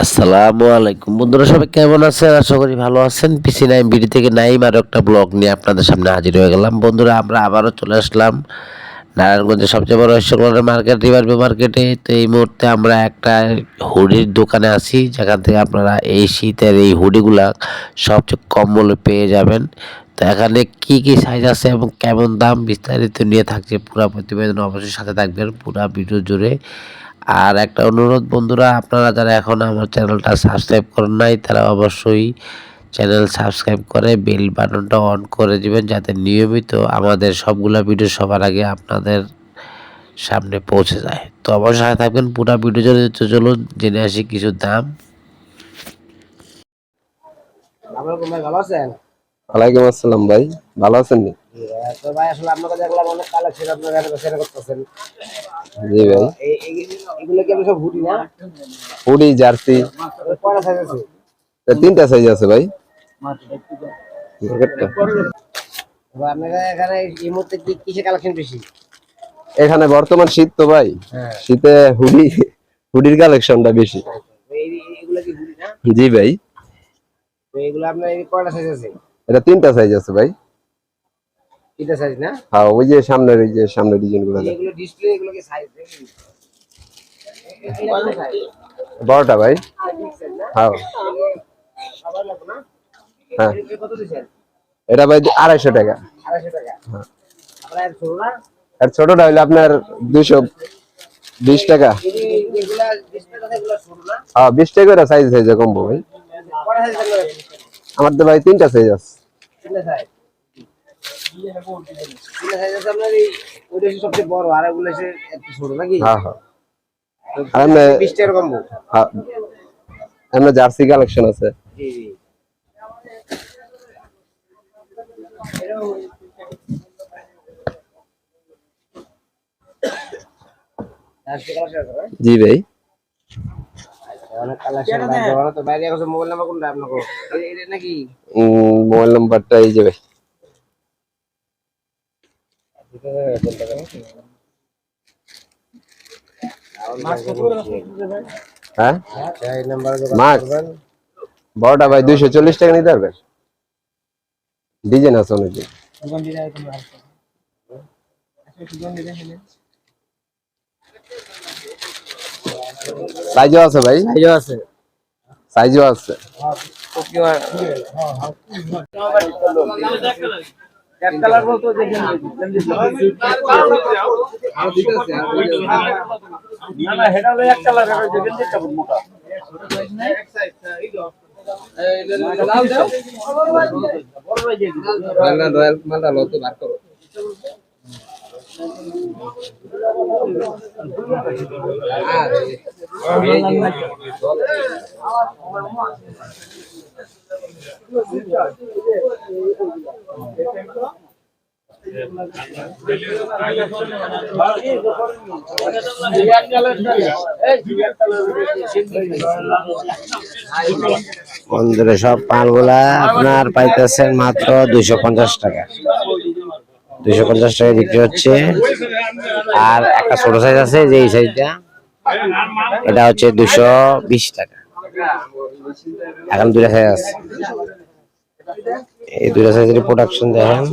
আসসালামু আলাইকুম। বন্ধুরা, সবাই কেমন আছেন? আশা করি ভালো আছেন। পিসি নাইম বিডি থেকে নাইম আরও একটা ব্লগ নিয়ে আপনাদের সামনে হাজির হয়ে গেলাম। বন্ধুরা, আমরা আবারও চলে আসলাম নারায়ণগঞ্জের সবচেয়ে বড় ঈশ্বরগঞ্জের মার্কেট রিভারভি মার্কেটে। তো এই মুহূর্তে আমরা একটা হুডির দোকানে আছি। যেখান থেকে আপনারা এই শীতের এই হুডিগুলা সবচেয়ে কম মূল্যে পেয়ে যাবেন। তো এখানে কি কি সাইজ আছে এবং কেমন দাম বিস্তারিত নিয়ে থাকছে পুরো প্রতিবেদন অবশ্যই সাথে থাকবেন পুরো ভিডিও জুড়ে। আর একটা অনুরোধ বন্ধুরা আপনারা যারা এখন আমার চ্যানেলটা সাবস্ক্রাইব করেন নাই তারা অবশ্যই চ্যানেল সাবস্ক্রাইব করে বেল বাটনটা অন করে দিবেন যাতে নিয়মিত আমাদের সবগুলা ভিডিও সবার আগে আপনাদের সামনে পৌঁছে যায়। তো অবশ্যই থাকবেন পুরো ভিডিও জন্য তো চলুন জেনে আসি কিছু দাম। আপনার ভাই ভালো আছেন? ওয়ালাইকুম আসসালাম ভাই ভালো আছেন নি? তো ভাই আসলে আপনাকে দেখলাম অনেক কালেকশন আপনার এখানে করতেছেন। জি ভাই। এই- এই- এগুলো কি আপনি সব হুডি না? হুডি জার্সি কয়টা সাইজ আছে? তিনটা সাইজ আছে ভাই। এখানে এই মুহূর্তে কিসে কালেকশন বেশি? এখানে বর্তমান শীত তো ভাই। হ্যাঁ। শীতে হুডি হুডির কালেকশনটা বেশি। জি ভাই। এগুলো আপনার কয়টা সাইজ আছে? এটা তিনটা সাইজ আছে ভাই। তিনটা সাইজ না? হ্যাঁ ওই যে সামনের ওই যে সামনের ডিজাইনগুলো এগুলো ডিসপ্লে এগুলো কি সাইজ বড়টা ভাই। হ্যাঁ। হ্যাঁ। এটা ভাই আড়াইশো টাকা। আড়াইশো টাকা। আপনার ছোট না? আর ছোটটা হইলে আপনার দুইশো বিশ টাকা। এই এগুলা ডিসপ্লে কথা এগুলো ছোট না? হ্যাঁ বিশ টাকা করে সাইজ সাইজ কমবো ভাই। আমার তো ভাই তিনটা সাইজ আছে। সবচেয়ে বড় আর এগুলো একটু ছোট নাকি হ্যাঁ। হ্যাঁ কম্বো হ্যাঁ জার্সি কালেকশন আছে। জি জি আজকে কালেকশন আছে না? জি ভাই অনেক কালেকশন আছে বড় তো। বাইরে এখন মোবাইল নাম্বার কোনটা আপনাকে নাকি উম, মোবাইল নাম্বারটা এই যে ভাই। হ্যাঁ? মাছ? বড়টা ভাই দুইশো চল্লিশ টাকা নিতে পারবেন ডিজাইন আছে অনেক সাইজও আছে ভাই? সাইজও আছে। সাইজও আছে। এক কালার বলতো দেখেন না না হেডা হলো এক কালার হেডা দেখেন দেখতে মোটা রয়্যাল মালটা লতো বার করো বন্ধুরা, সব পালগুলা আপনার পাইতেছেন মাত্র দুইশো পঞ্চাশ টাকা। দুইশো পঞ্চাশ টাকা বিক্রি হচ্ছে। আর একটা ছোট সাইজ আছে, যে এই সাইজটা এটা হচ্ছে দুশো বিশ টাকা। এখন দুটা সাইজ আছে। এই দুটা সাইজের প্রোডাকশন দেখেন।